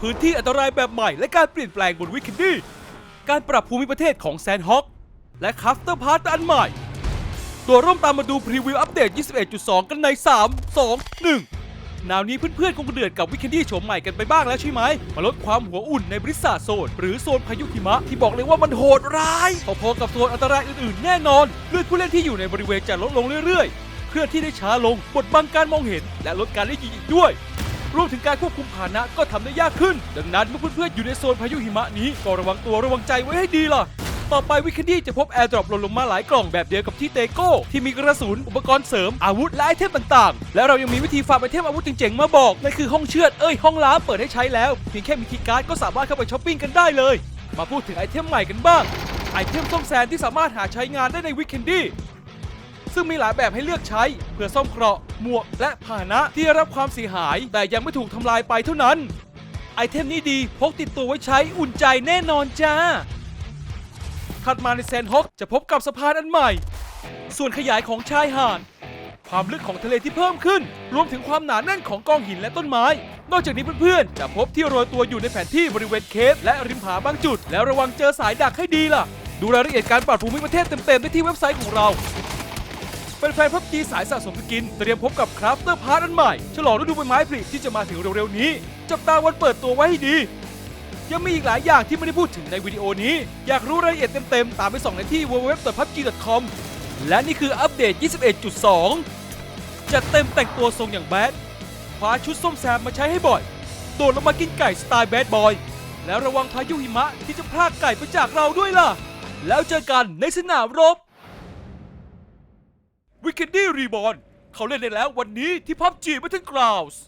พื้นที่อันตรายแบบใหม่และการเปลี่ยนแปลงบนวิคิดี้การปรับภูมิประเทศของแซนฮอ k และคัสเตอร์พาร์ตอันใหม่ ตัวร่วมตามมาดูพรีวิวอัปเดต 21.2 กันใน 3 2 1นาวนี้เพื่อนๆคงเดือดกับวิคนดี้โฉมใหม่กันไปบ้างแล้วใช่ไหม มาลดความหัวอุ่นในบริษัทโซน หรือโซนพายุหิมะที่บอกเลยว่ามันโหดร้ายพอๆกับโซนอันตรายอื่นๆ แน่นอนเลือดผู้เล่นที่อยู่ในบริเวณจะลดลงเรื่อยๆ เคลื่อนที่ได้ช้าลงบดบังการมองเห็น และลดการได้ยิงอีกด้วย รวมถึงการควบคุมพาหนะก็ทำได้ยากขึ้น ดังนั้นเมื่อเพื่อนๆอยู่ในโซนพายุหิมะนี้ก็ระวังตัวระวังใจไว้ให้ดีล่ะต่อไปวิคดี้จะพบแอร์ดรอปหล่นลงมาหลายกล่องแบบเดียวกับที่เตโก้ ที่มีกระสุน อุปกรณ์เสริม อาวุธและไอเทมต่างๆ และเรายังมีวิธีฟาร์มไอเทมอาวุธเจ๋งๆ มาบอกนั่นคือห้องเชือดเอ้ยห้องล้างเปิดให้ใช้แล้ว เพียงแค่มีคีย์การ์ดก็สามารถเข้าไปช้อปปิ้งกันได้เลย มาพูดถึงไอเทมใหม่กันบ้าง ไอเทมซ่อมแซมที่สามารถหาใช้งานได้ในวิคนดี้ซึ่งมีหลายแบบให้เลือกใช้เพื่อซ่อมเคราะห์ หมวกและพาหนะที่ได้รับความเสียหาย แต่ยังไม่ถูกทำลายไปเท่านั้น ไอเทมนี้ดีพกติดตัวไว้ใช้อุ่นใจแน่นอนจ้า ถัดมาในแซนฮอกจะพบกับสะพานอันใหม่ ส่วนขยายของชายหาดความลึกของทะเลที่เพิ่มขึ้น รวมถึงความหนาแน่นของกองหินและต้นไม้ นอกจากนี้เพื่อนๆ จะพบที่โรยตัวอยู่ในแผนที่บริเวณเคฟและริมผาบางจุด แล้วระวังเจอสายดักให้ดีล่ะ ดูรายละเอียดการปรับภูมิประเทศเต็มๆ ได้ที่เว็บไซต์ของเรา แฟนพับจีสายสะสมสกิน เตรียมพบกับคราฟเตอร์พาร์ทอันใหม่ ฉลองฤดูใบไม้ผลิที่จะมาถึงเร็วๆนี้ จับตาวันเปิดตัวไว้ให้ดี ยังมีอีกหลายอย่างที่ไม่ได้พูดถึงในวิดีโอนี้ อยากรู้รายละเอียดเต็มๆ ตามไปส่องในที่ www.pubg.com และนี่คืออัปเดต 21.2 จัดเต็มแต่งตัวทรงอย่างแบดคว้าชุดส้มแซมมาใช้ให้บ่อย โดดลงมากินไก่สไตล์แบดบอย แล้วระวังพายุหิมะที่จะพรากไก่ไปจากเราด้วยล่ะ แล้วเจอกันในสนามรบ วิกเกนดี้รีบอลเขาเล่นได้แล้ววันนี้ที่พับจีมาทั้งกราวส์